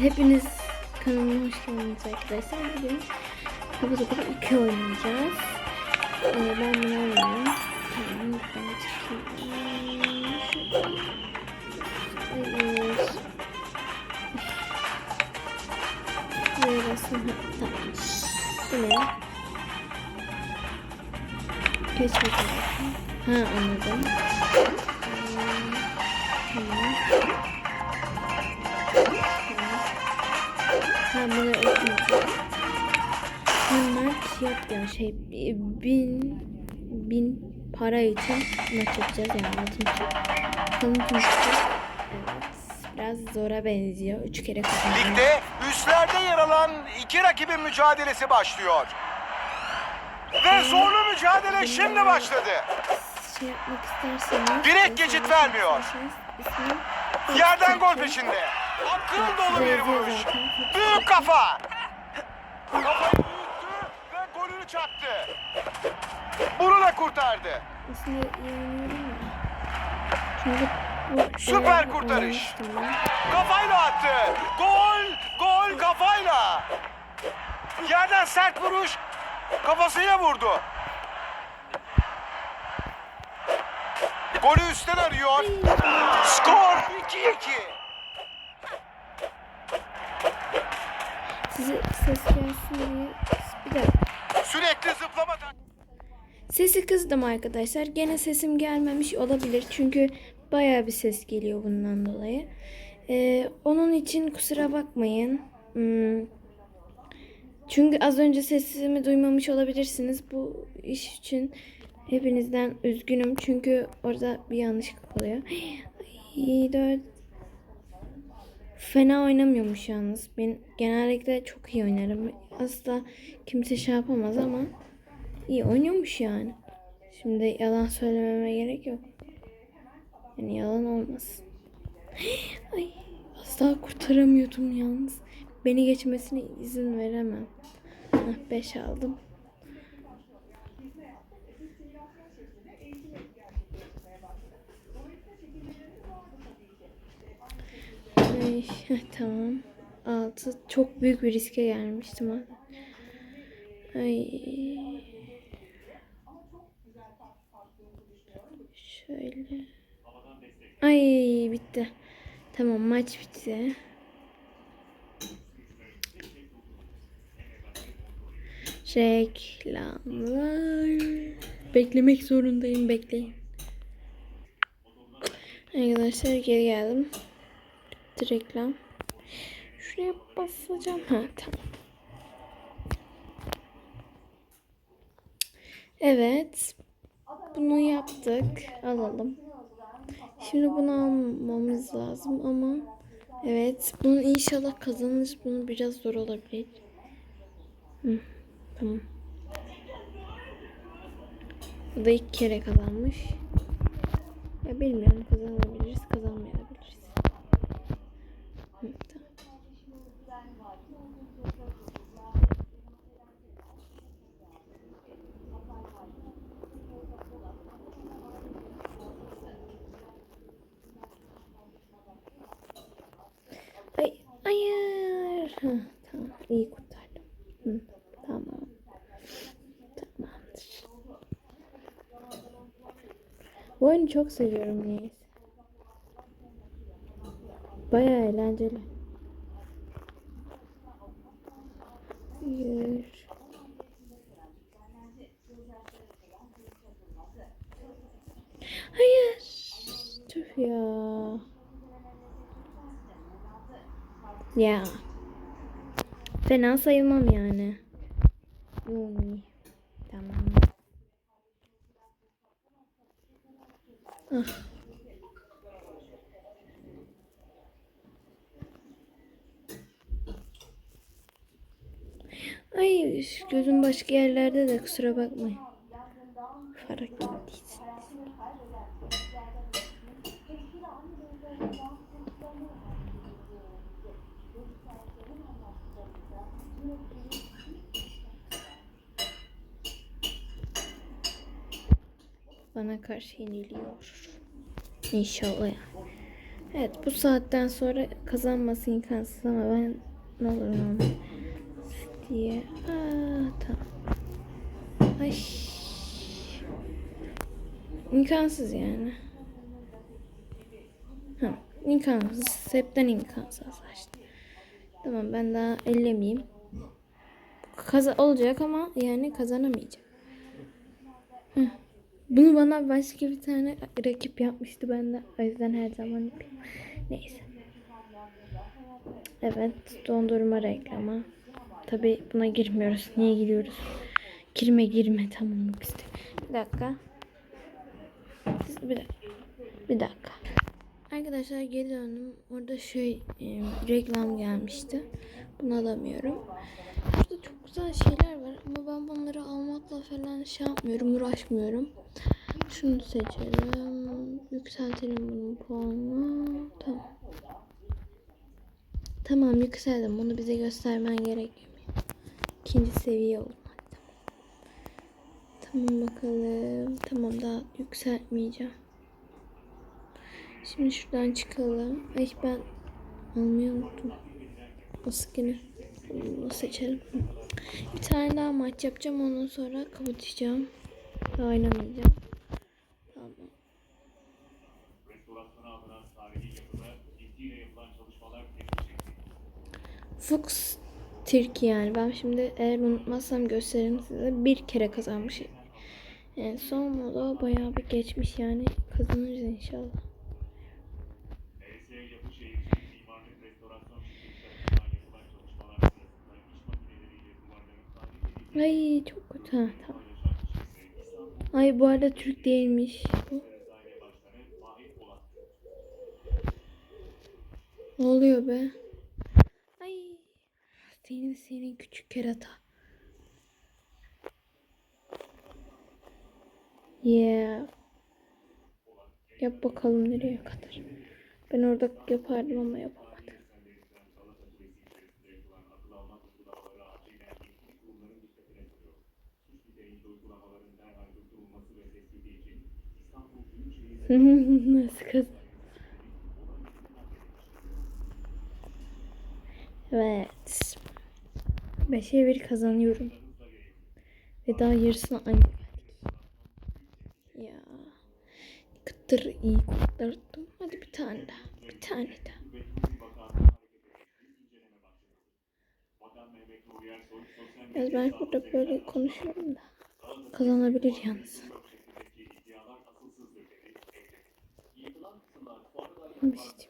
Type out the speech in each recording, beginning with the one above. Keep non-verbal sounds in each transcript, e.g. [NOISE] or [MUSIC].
hepiniz kanalıma hoş geldiniz arkadaşlar. Bugün Kapı Kapı 2 oynayacağız. Ee, ben bunu oynayayım. Tamam, ben çıkayım. Basın. Ha, Tamam. Bu ne? Geç bakalım. Ha anladım. Hmm, Tamam. Ha bunu ödeyeceğim. Hemen fiyat ya şey bin bin para için maç yapacağız yani altın çıkacak? Evet. Biraz zora benziyor. Üç kere kazandım. Ligde üstlerde yer alan iki rakibin mücadelesi başlıyor. Ve zorlu mücadele şimdi başladı. Şey yapmak isterseniz. Direkt geçit vermiyor. İsmi- Yerden gol peşinde. Akıl dolu bir vuruş. Büyük kafa. Kafayı büyüttü ve golünü çaktı. Bunu da kurtardı. Aslında ya. Çünkü Süper kurtarış. Kafayla attı. Gol, gol kafayla. Yerden sert vuruş. Kafasıyla vurdu. Golü üstten arıyor. Skor 2-2. Size ses gelsin diye bir dakika. Sürekli zıplamadan. Sesi kızdım arkadaşlar. Gene sesim gelmemiş olabilir. Çünkü baya bir ses geliyor bundan dolayı. Ee, onun için kusura bakmayın. Hmm. Çünkü az önce sesimi duymamış olabilirsiniz. Bu iş için hepinizden üzgünüm. Çünkü orada bir yanlışlık oluyor. [GASPS] Ay, dört. Fena oynamıyormuş yalnız. Ben genellikle çok iyi oynarım. Asla kimse şey yapamaz ama iyi oynuyormuş yani. Şimdi yalan söylememe gerek yok. Yani yalan olmasın. [GASPS] Ay asla kurtaramıyordum yalnız. Beni geçmesine izin veremem. Hah 5 aldım. [LAUGHS] Tamam. 6 çok büyük bir riske gelmiştim. Ay. Şöyle. Ay bitti. Tamam maç bitti. Reklamlar. Beklemek zorundayım bekleyin. Arkadaşlar geri geldim. Bitti reklam. Şuraya basacağım. Ha tamam. Evet. Bunu yaptık. Alalım. Şimdi bunu almamız lazım ama evet bunu inşallah kazanırız. Bunu biraz zor olabilir. Hı, tamam. Bu da ilk kere kazanmış. Ya bilmiyorum kazanabiliriz, kazanmayabiliriz. Hı, tamam. Ay, hayır. Tamam, iyi kurtardım. Hı, tamam. Tamamdır. Bu oyunu çok seviyorum niyeyse. Bayağı eğlenceli. Hayır. Hayır. Tüh ya. Ya. Fena sayılmam yani. Hmm, Tamam. Ah. Ay gözüm başka yerlerde de kusura bakmayın. Fark ettiyse. Bana karşı yeniliyor. İnşallah yani. Evet bu saatten sonra kazanması imkansız ama ben ne olur ne diye. Aa, tamam. Ay. İmkansız yani. Ha, imkansız. Hepten imkansız işte. Tamam ben daha ellemeyeyim. Kaza olacak ama yani kazanamayacağım. Heh. Bunu bana başka bir tane rakip yapmıştı ben de o yüzden her zaman. Neyse. Evet dondurma reklamı. Tabi buna girmiyoruz. Niye giriyoruz? Girme girme tamamlık işte. Bir dakika. Bir dakika. Bir dakika. Arkadaşlar geri döndüm. Orada şey e, reklam gelmişti. Bunu alamıyorum. Burada çok güzel şeyler var ama ben bunları almakla falan şey yapmıyorum, uğraşmıyorum. Şunu seçelim. Yükseltelim bunun puanını. Tamam. Tamam yükseldim. Bunu bize göstermen gerekmiyor. İkinci seviye oldu. Tamam bakalım. Tamam daha yükseltmeyeceğim. Şimdi şuradan çıkalım. Ay ben almayı unuttum. O skin'i. Bunu seçelim. Bir tane daha maç yapacağım. Ondan sonra kapatacağım. Oynamayacağım. Tamam. Fox Türkiye yani. Ben şimdi eğer unutmazsam gösteririm size. Bir kere kazanmış. En son moda bayağı bir geçmiş yani. Kazanırız inşallah. Ay çok kötü. Ha, tamam. Ay bu arada Türk değilmiş. Ne oluyor be? Ay. Senin senin küçük kerata. Yeah. Yap bakalım nereye kadar. Ben orada yapardım ama yapamadım. Nasıl kız? Evet. Beşe bir kazanıyorum. Ve daha yarısına geldik. Ya. Kıtır iyi kurtardım. Hadi bir tane daha. Bir tane daha. Biraz ben burada böyle konuşuyorum da. Kazanabilir yalnız. Şey.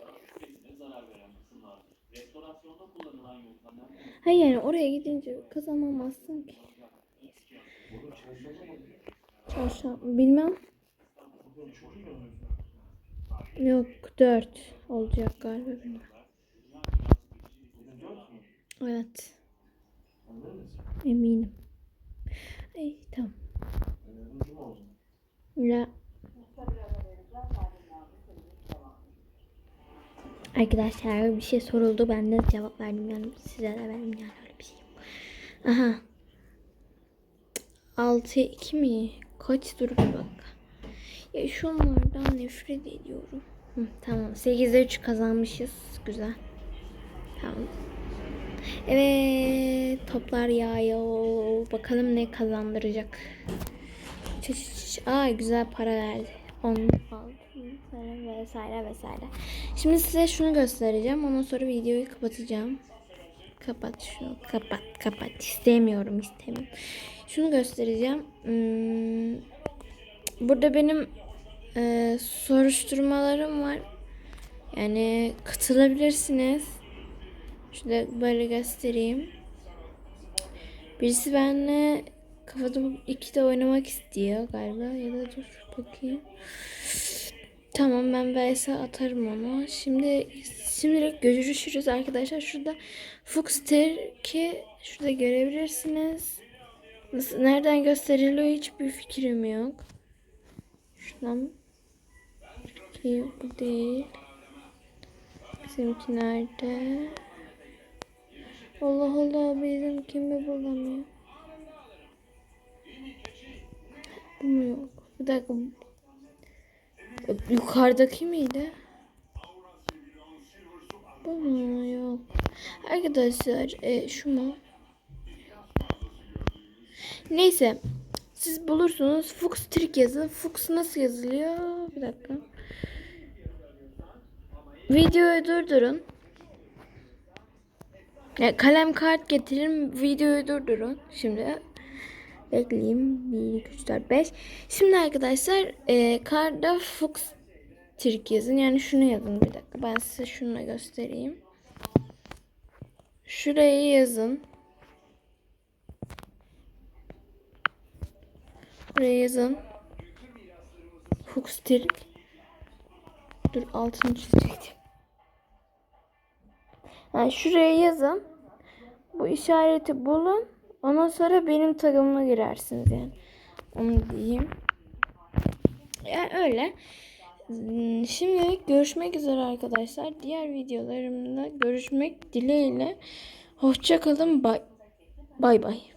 Hayır oraya gidince kazanamazsın ki. Çarşamba bilmem. Yok dört olacak galiba bilmem. Evet. Eminim. Ay tamam. Ya. Arkadaşlar bir şey soruldu. Ben de cevap verdim yani size de verdim yani öyle bir şey. Aha. 6 2 mi? Kaç dur bir bak. Ya şunlardan nefret ediyorum. Hı, tamam. 8'de 3 kazanmışız. Güzel. Tamam. Evet. Toplar yağıyor. Bakalım ne kazandıracak. Çı çı çı. Aa güzel para verdi. 10 aldım vesaire vesaire. Şimdi size şunu göstereceğim. Ondan sonra videoyu kapatacağım. Kapat şunu. Kapat kapat. İstemiyorum istemiyorum. Şunu göstereceğim. Hmm, burada benim e, soruşturmalarım var. Yani katılabilirsiniz. Şurada böyle göstereyim. Birisi benimle kafada iki de oynamak istiyor galiba ya da dur bakayım. Tamam ben vs atarım onu. Şimdi şimdilik görüşürüz arkadaşlar. Şurada Fuxter ki şurada görebilirsiniz. Nasıl, nereden gösteriliyor hiçbir fikrim yok. Şuradan ki bu değil. Bizimki nerede? Allah Allah bizimki mi bulamıyor? Bu mu yok? Bir dakika. Yukarıdaki miydi? Bu mu? Yok. Arkadaşlar e, şu mu? Neyse. Siz bulursunuz. Fuchs Trick yazın. Fuchs nasıl yazılıyor? Bir dakika. Videoyu durdurun. Ya, kalem kart getirin. Videoyu durdurun. Şimdi bekleyeyim. 1, 2, 3, 4, 5. Şimdi arkadaşlar e, karda Fuchs Trick yazın. Yani şunu yazın bir dakika. Ben size şunu göstereyim. Şuraya yazın. Buraya yazın. Fuchs Trick. Dur altını çizecektim. Yani şuraya yazın. Bu işareti bulun. Ondan sonra benim tagıma girersiniz yani. Onu diyeyim. Yani öyle. Hmm, Şimdi görüşmek üzere arkadaşlar. Diğer videolarımda görüşmek dileğiyle. Hoşça kalın. Bay bay. bay.